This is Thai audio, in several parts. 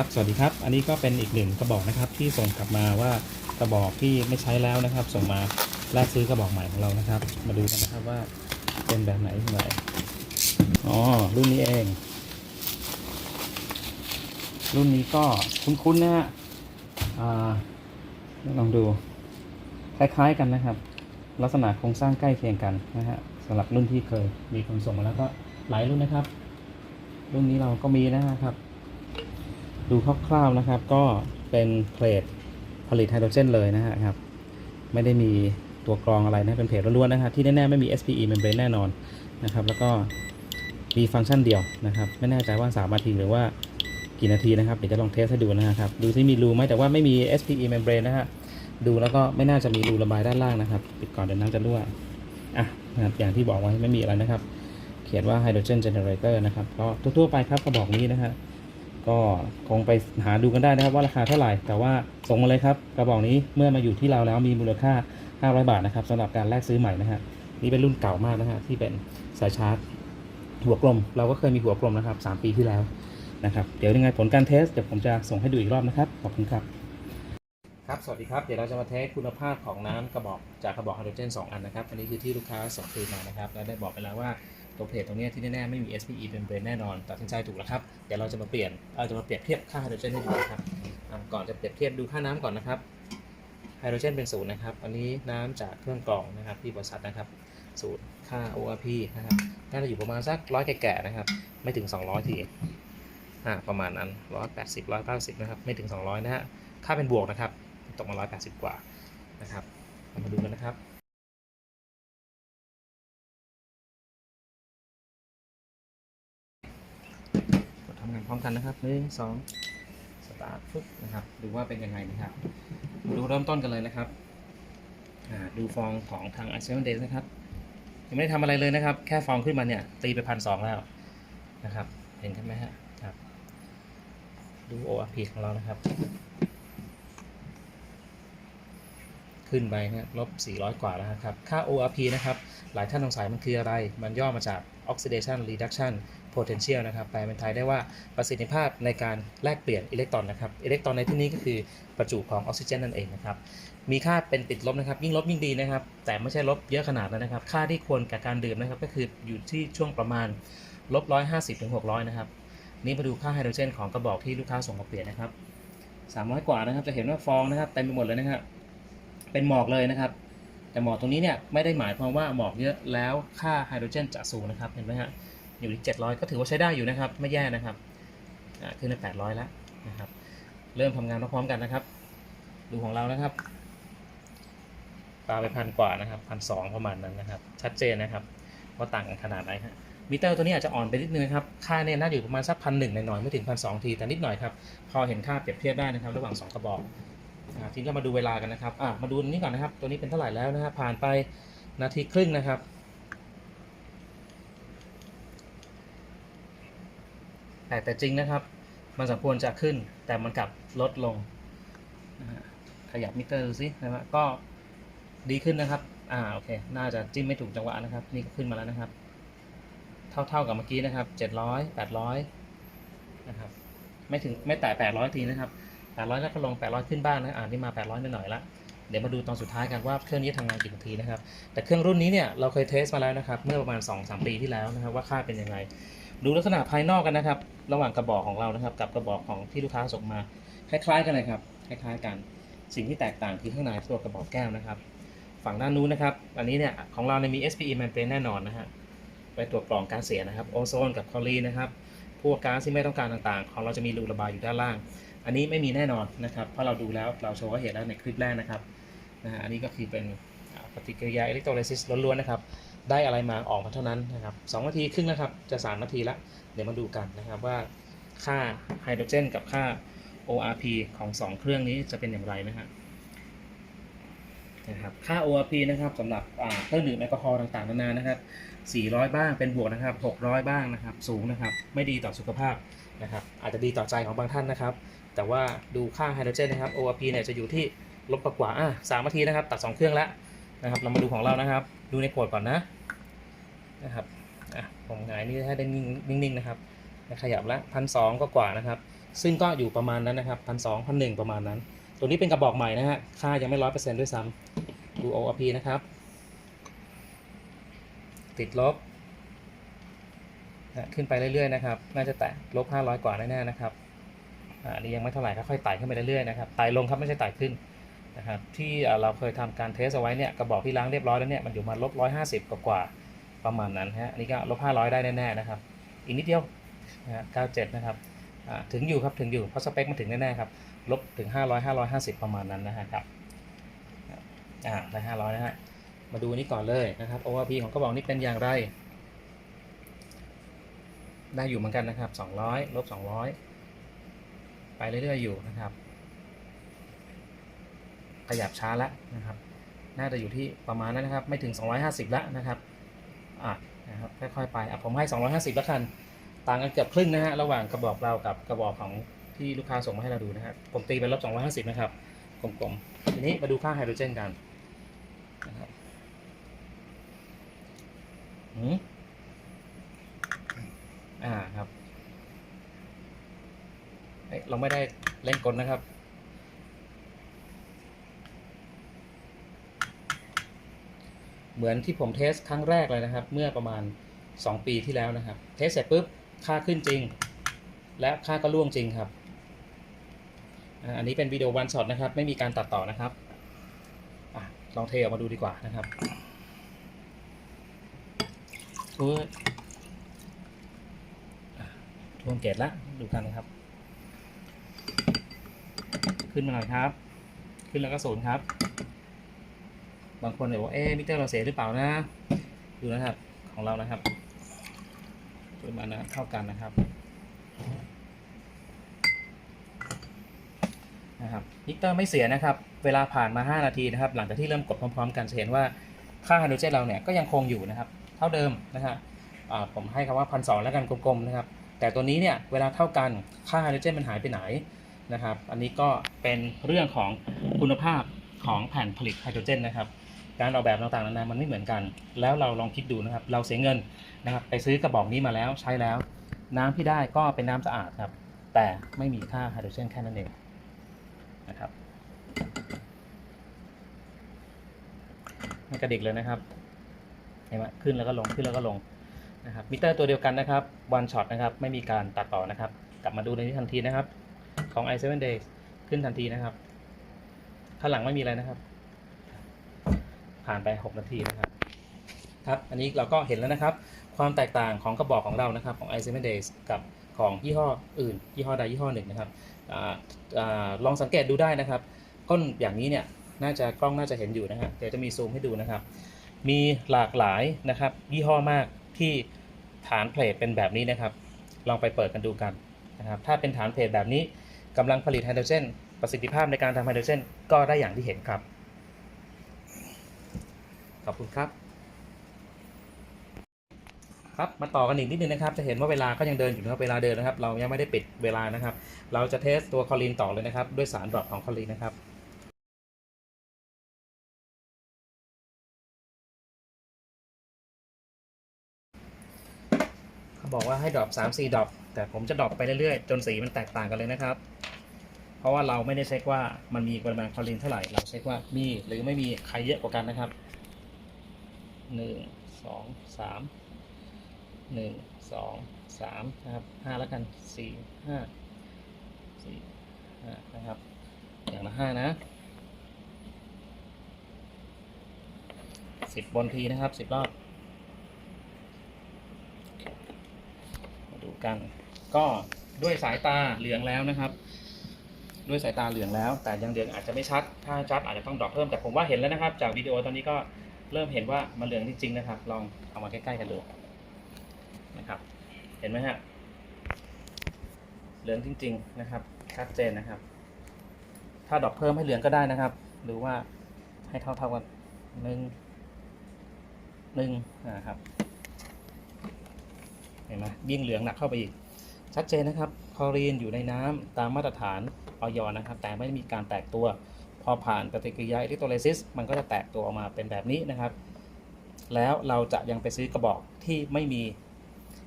ครับสวัสดีครับ อันนี้ก็เป็นอีกหนึ่งกระบอกนะครับที่ส่งกลับมาว่ากระบอกที่ไม่ใช้แล้วนะครับ ส่งมาแลกซื้อกระบอกใหม่ของเรานะครับ มาดูกันนะครับว่าเป็นแบบไหนอย่างไรอ๋อรุ่นนี้เอง รุ่นนี้ก็คุ้นๆนะฮะลองดูคล้ายๆกันนะครับ ลักษณะโครงสร้างใกล้เคียงกันนะฮะสำหรับรุ่นที่เคยมีคนส่งมาแล้วก็หลายรุ่นนะครับ รุ่นนี้เราก็มีนะครับ ดูคร่าวๆนะครับ ก็เป็นเพลทผลิตไฮโดรเจนเลยนะครับ ไม่ได้มีตัวกรองอะไรนะเป็นเพลทล้วนๆนะครับ ที่แน่ๆไม่มี SPE membrane แน่นอนนะครับ แล้วก็มีฟังก์ชันเดียวนะครับ ไม่แน่ใจว่า3นาทีหรือว่ากี่นาทีนะครับเดี๋ยวจะลองเทสให้ดูนะครับ ดูที่มีรูไหมแต่ว่าไม่มี SPE membrane นะฮะดูแล้วก็ไม่น่าจะมีรูระบายด้านล่างนะครับปิดก่อนเดี๋ยวน้ำจะรั่วอะนะครับอย่างที่บอกไว้ไม่มีอะไรนะครับ เขียนว่า hydrogen generator นะครับก็ทั่วๆไปครับกระบอกนี้นะฮะ ก็คงไปหาดูกันได้นะครับว่าราคาเท่าไหร่ แต่ว่าส่งมาเลยครับกระบอกนี้เมื่อมาอยู่ที่เราแล้วมีมูลค่า 500 บาทนะครับสำหรับการแลกซื้อใหม่นะฮะนี่เป็นรุ่นเก่ามากนะฮะที่เป็นสายชาร์จหัวกลม เราก็เคยมีหัวกลมนะครับ 3 ปีที่แล้วนะครับเดี๋ยวยังไงผลการเทสเดี๋ยวผมจะส่งให้ดูอีกรอบนะครับขอบคุณครับครับ สวัสดีครับ เดี๋ยวเราจะมาเทสคุณภาพของน้ำกระบอกจากกระบอกไฮโดรเจน 2 อันนะครับ อันนี้คือที่ลูกค้าส่งคืนมานะครับ และได้บอกไปแล้วว่า ตัวเพจตรงนี้ที่แน่ๆไม่มี SPE เป็นเบรนแน่นอนตัดสินใจถูกแล้วครับ เดี๋ยวเราจะมาเปลี่ยนเราจะมาเปรียบเทียบค่าไฮโดรเจนให้ดูนะครับก่อนจะเปรียบเทียบดูค่าน้ำก่อนนะครับไฮโดรเจนเป็นศูนย์นะครับ อันนี้น้ำจากเครื่องกรองนะครับที่บริษัทนะครับศูนย์ค่า ORP นะครับน่าจะอยู่ประมาณสักร้อยแก่ๆนะครับ ไม่ถึง 200 ทีอ่าประมาณนั้น180 190นะครับ ไม่ถึง 200 นะฮะ ค่าเป็นบวกนะครับ ตกมา 180 กว่านะครับ มาดูกันนะครับ พร้อมกันนะครับหนึ่งสองสตาร์ทฟึบนะครับ ดูว่าเป็นยังไงนะครับ ดูเริ่มต้นกันเลยนะครับดูฟองของทางไอเซ v นเดย์นะครับ ยังไม่ได้ทำอะไรเลยนะครับ แค่ฟองขึ้นมาเนี่ย ตีไปพันสองแล้วนะครับ เห็นใช่ไหมฮะครับ ดู ORP ของเรานะครับ ขึ้นไปนะลบ 400 กว่าแล้วครับ ค่า ORP นะครับ หลายท่านสงสัยมันคืออะไร มันย่อมาจาก Oxidation Reduction Potential นะครับ แปลเป็นไทยได้ว่าประสิทธิภาพในการแลกเปลี่ยนอิเล็กตรอนนะครับ อิเล็กตรอนในที่นี้ก็คือประจุของออกซิเจนนั่นเองนะครับ มีค่าเป็นติดลบนะครับ ยิ่งลบยิ่งดีนะครับ แต่ไม่ใช่ลบเยอะขนาดนั้นนะครับ ค่าที่ควรกับการดื่มนะครับ ก็คืออยู่ที่ช่วงประมาณลบ150ถึง600 นะครับ นี่มาดูค่าไฮโดรเจนของกระบอกที่ลูกค้าส่งมาเปลี่ยนนะครับ300 กว่านะครับ จะเห็นว่าฟองนะครับเต็มไปหมดเลยนะครับ เป็นหมอกเลยนะครับ แต่หมอกตรงนี้เนี่ยไม่ได้หมายความว่าหมอกเยอะแล้วค่าไฮโดรเจนจะสูงนะครับเห็นไหมฮะอยู่ที่ 700 ก็ถือว่าใช้ได้อยู่นะครับ ไม่แย่นะครับอ่าขึ้นไป800 แล้วนะครับ เริ่มทำงานพร้อมๆกันนะครับ ดูของเรานะครับปาไปพันกว่านะครับพันสองประมาณนั้นนะครับ ชัดเจนนะครับ ว่าต่างกันขนาดไหนฮะมิเตอร์ตัวนี้อาจจะอ่อนไปนิดนึงครับ ค่าเนี่ยน่าอยู่ประมาณสักพันหนึ่งหน่อยๆไม่ถึงพันสองทีแต่นิดหน่อยครับ พอเห็นค่าเปรียบเทียบได้นะครับ ระหว่างสองกระบอก อ่าทีนี้เรามาดูเวลากันนะครับอ่ามาดูอันนี้ก่อนนะครับ ตัวนี้เป็นเท่าไหร่แล้วนะครับผ่านไปนาทีครึ่งนะครับ แต่แต่จริงนะครับ มันสมควรจะขึ้น แต่มันกลับลดลง ขยับมิเตอร์ดูสินะครับก็ดีขึ้นนะครับ อ่าโอเค น่าจะจิ้มไม่ถูกจังหวะนะครับ นี่ก็ขึ้นมาแล้วนะครับ เท่าเท่ากับเมื่อกี้นะครับเจ็ดร้อยแปดร้อยนะครับ ไม่ถึงไม่แตะแปดร้อยทีนะครับ แปดร้อยแล้วก็ลงแปดร้อยขึ้นบ้างนะอ่านี่มาแปดร้อยหน่อยละเดี๋ยวมาดูตอนสุดท้ายกันว่าเครื่องนี้ทำงานกี่นาทีนะครับ แต่เครื่องรุ่นนี้เนี่ยเราเคยเทสมาแล้วนะครับ เมื่อประมาณ 2-3 ปีที่แล้วนะครับ ว่าค่าเป็นยังไง ดูลักษณะภายนอกกันนะครับ ระหว่างกระบอกของเรานะครับ กับกระบอกของที่ลูกค้าส่งมา คล้ายๆ กันเลยครับ คล้ายๆ กัน สิ่งที่แตกต่างคือข้างในตัวกระบอกแก้วนะครับ ฝั่งด้านนู้นนะครับ อันนี้เนี่ยของเราเนี่ยมี SPE m e m b r a n แน่นอนนะฮะ ไว้ตรวจกรองการเสียนะครับ โอโซนกับคลอรีนนะครับ พวกก๊าซที่ไม่ต้องการต่างๆ ของเราจะมีรูระบายอยู่ด้านล่าง อันนี้ไม่มีแน่นอนนะครับเพราะเราดูแล้วเราโชว์ให้เห็นแล้วในคลิปแรกนะครับนะฮะอันนี้ก็คือเป็นปฏิกิริยาอิเล็กโทรไลซิสล้วนๆนะครับได้อะไรมาออกมาเท่านั้นนะครับสองนาทีครึ่งนะครับจะสามนาทีละเดี๋ยวมาดูกันนะครับว่าค่าไฮโดรเจนกับค่า ORP ของ 2 เครื่องนี้จะเป็นอย่างไรนะฮะนะครับค่า ORP นะครับสำหรับเครื่องดื่มแอลกอฮอล์ต่างๆนานานะครับ 400 บ้างเป็นบวกนะครับ 600 บ้างนะครับ สูงนะครับ ไม่ดีต่อสุขภาพนะครับ อาจจะดีต่อใจของบางท่านนะครับ แต่ว่าดูค่าไฮโดรเจนนะครับ ORP เนี่ยจะอยู่ที่ลบกว่าอะสามนาทีนะครับ ตัด 2 เครื่องแล้วนะครับ เรามาดูของเรานะครับ ดูในขวดก่อนนะนะครับอะผมหงายนี่ให้ได้นิ่งนิ่งๆนะครับขยับละพันสองก็กว่านะครับ ซึ่งก็อยู่ประมาณนั้นนะครับพันสองพันหนึ่งประมาณนั้น ตัวนี้เป็นกระบอกใหม่นะฮะ ค่ายังไม่ร้อยเปอร์เซ็นต์ด้วยซ้ำดู ORP นะครับ ติดลบนะขึ้นไปเรื่อยๆนะครับ น่าจะแตะลบ500 กว่าแน่ๆนะครับอ่าอันนี้ยังไม่เท่าไหร่ค่อยๆไต่ขึ้นไปเรื่อยๆนะครับไต่ลงครับไม่ใช่ไต่ขึ้นนะครับที่เราเคยทำการเทสเอาไว้เนี่ยกระบอกที่ล้างเรียบร้อยแล้วเนี่ยมันอยู่มาลบ150กว่าๆประมาณนั้นฮะอันนี้ก็ลบ500ได้แน่ๆนะครับ อีกนิดเดียวนะฮะ97นะครับอ่าถึงอยู่ครับถึงอยู่เพราะสเปคมันถึงแน่ๆครับลบถึง500 550ประมาณนั้นนะฮะครับอ่าได้500นะฮะ มาดูนี้ก่อนเลยนะครับ ORP ของกระบอกนี้เป็นอย่างไร ได้อยู่เหมือนกันนะครับ 200ลบ200 ไปเรื่อยๆอยู่นะครับ ขยับช้าแล้วนะครับ น่าจะอยู่ที่ประมาณนั้นนะครับ ไม่ถึง 250แล้วนะครับอะนะครับค่อยๆไปอะผมให้ 250แล้วกัน ต่างกันเกือบครึ่งนะฮะระหว่างกระบอกเรากับกระบอกของที่ลูกค้าส่งมาให้เราดูนะครับผมตีเป็นลบ250นะครับกลมๆทีนี้มาดูค่าไฮโดรเจนกันนะครับ หืมอ่าครับเอ้ยเราไม่ได้เล่นกลนะครับ เหมือนที่ผมเทสครั้งแรกเลยนะครับ เมื่อประมาณ 2 ปีที่แล้วนะครับ เทสเสร็จปุ๊บ ค่าขึ้นจริง และค่าก็ล่วงจริงครับอ่าอันนี้เป็นวิดีโอวันช็อตนะครับ ไม่มีการตัดต่อนะครับอลองเทออกมาดูดีกว่านะครับ อุ๊ยอะรวมเกตละดูกันนะครับ ขึ้นมาหน่อยครับ ขึ้นแล้วก็ศูนย์ครับ บางคนเลยวบอกเอ๊มิเตอร์เราเสียหรือเปล่านะ ดูนะครับ ของเรานะครับปริมาณน้ำเท่ากันนะครับนะครับมิเตอร์ไม่เสียนะครับ เวลาผ่านมา 5 นาทีนะครับ หลังจากที่เริ่มกดพร้อม ๆ กันจะเห็นว่าค่าไฮโดรเจนเราเนี่ยก็ยังคงอยู่นะครับ เท่าเดิมนะครับผมให้คำว่าพันสแล้วกันกลมๆนะครับแต่ตัวนี้เนี่ยเวลาเท่ากันค่าไฮโดรเจนมันหายไปไหนนะครับอันนี้ก็เป็นเรื่องของคุณภาพของแผ่นผลิตไฮโดรเจนนะครับการออกแบบต่างๆนานามันไม่เหมือนกัน แล้วเราลองคิดดูนะครับ เราเสียเงินนะครับไปซื้อกระบอกนี้มาแล้วใช้แล้ว น้ำที่ได้ก็เป็นน้ำสะอาดครับ แต่ไม่มีค่าไฮโดรเจนแค่นั้นเองนะครับไม่กระดิกเลยนะครับ เห็นไหมขึ้นแล้วก็ลงขึ้นแล้วก็ลงนะครับมิเตอร์ตัวเดียวกันนะครับ one shot นะครับไม่มีการตัดต่อนะครับ กลับมาดูในนี้ทันทีนะครับของ i7 days ขึ้นทันทีนะครับข้างหลังไม่มีอะไรนะครับ ผ่านไป 6 นาทีนะครับครับอันนี้เราก็เห็นแล้วนะครับ ความแตกต่างของกระบอกของเรานะครับของ i7 days กับของยี่ห้ออื่น ยี่ห้อใดยี่ห้อหนึ่งนะครับออลองสังเกตดูได้นะครับ ก้นอย่างนี้เนี่ยน่าจะกล้องน่าจะเห็นอยู่นะฮะเดี๋ยวจะมีซูมให้ดูนะครับ มีหลากหลายนะครับ ยี่ห้อมากที่ฐานเพลทเป็นแบบนี้นะครับ ลองไปเปิดกันดูกันนะครับ ถ้าเป็นฐานเพลทแบบนี้กำลังผลิตไฮโดรเจน ประสิทธิภาพในการทำไฮโดรเจน ก็ได้อย่างที่เห็นครับ ขอบคุณครับ ครับมาต่อกันอีกนิดนึงนะครับ จะเห็นว่าเวลาก็ยังเดินอยู่นะครับ เวลาเดินนะครับ เรายังไม่ได้ปิดเวลานะครับ เราจะเทสตัวคอลีนต่อเลยนะครับ ด้วยสารดรอปของคอลีนนะครับ บอกว่าให้ดรอป3 4ดรอปแต่ผมจะดรอปไปเรื่อยๆ จนสีมันแตกต่างกันเลยนะครับ เพราะว่าเราไม่ได้เช็คว่ามันมีปริมาณคลอรีนเท่าไหร่ เราเช็คว่ามีหรือไม่มีใครเยอะกว่ากันนะครับหนึ่งสองสามหนึ่งสองสามนะครับห้าแล้วกันสี่ห้าสี่ห้านะครับ อย่างละห้านะสิบบนทีนะครับสิบรอบ มาดู กัน ก็ด้วยสายตาเหลืองแล้วนะครับ ด้วยสายตาเหลืองแล้ว แต่ยังเหลืองอาจจะไม่ชัด ถ้าชัดอาจจะต้องดรอปเพิ่มแต่ผมว่าเห็นแล้วนะครับ จากวิดีโอตอนนี้ก็เริ่มเห็นว่ามันเหลืองจริงๆนะครับ ลองเอามาใกล้ๆกันดูนะครับ เห็นไหมฮะเหลืองจริง ๆ นะครับ ชัดเจนนะครับ ถ้าดรอปเพิ่มให้เหลืองก็ได้นะครับ หรือว่าให้เท่าๆกันหนึ่งหนึ่งนะครับ เห็นไหมยิ่งเหลืองหนักเข้าไปอีก ชัดเจนนะครับคลอรีนอยู่ในน้ำตามมาตรฐานออยนะครับ แต่ไม่มีการแตกตัว พอผ่านปฏิกิริยาอิเล็กโทรไลซิสมันก็จะแตกตัวออกมาเป็นแบบนี้นะครับ แล้วเราจะยังไปซื้อกระบอกที่ไม่มี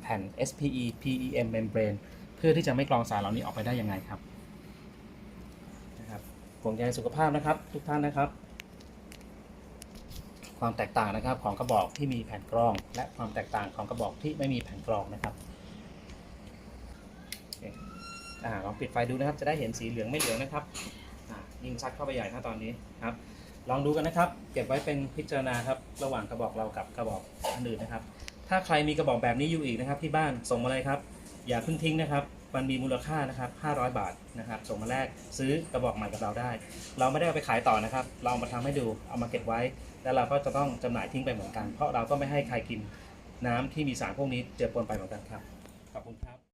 แผ่น SPE PEM membrane เพื่อพื่อที่จะไม่กรองสารเหล่านี้ออกไปได้ยังไงครับนะครับห่วงใยสุขภาพนะครับ ทุกท่านนะครับ ความแตกต่างนะครับของกระบอกที่มีแผ่นกรอง และความแตกต่างของกระบอกที่ไม่มีแผ่นกรองนะครับอลองปิดไฟดูนะครับ จะได้เห็นสีเหลืองไม่เหลืองนะครับยิ่งชัดเข้าไปใหญ่ถ้าตอนนี้ครับ ลองดูกันนะครับ เก็บไว้เป็นพิจารณาครับระหว่างกระบอกเรากับกระบอกอันอื่นนะครับ ถ้าใครมีกระบอกแบบนี้อยู่อีกนะครับ ที่บ้านส่งมาเลยครับ อย่าเพิ่งทิ้งนะครับ มันมีมูลค่านะครับ 500 บาทนะครับ ส่งมาแลกซื้อกระบอกใหม่กับเราได้ เราไม่ได้เอาไปขายต่อนะครับ เราเอามาทำให้ดู เอามาเก็บไว้ แล้วเราก็จะต้องจำหน่ายทิ้งไปเหมือนกัน เพราะเราก็ไม่ให้ใครกินน้ำที่มีสารพวกนี้เจือปนไปเหมือนกันครับ ขอบคุณครับ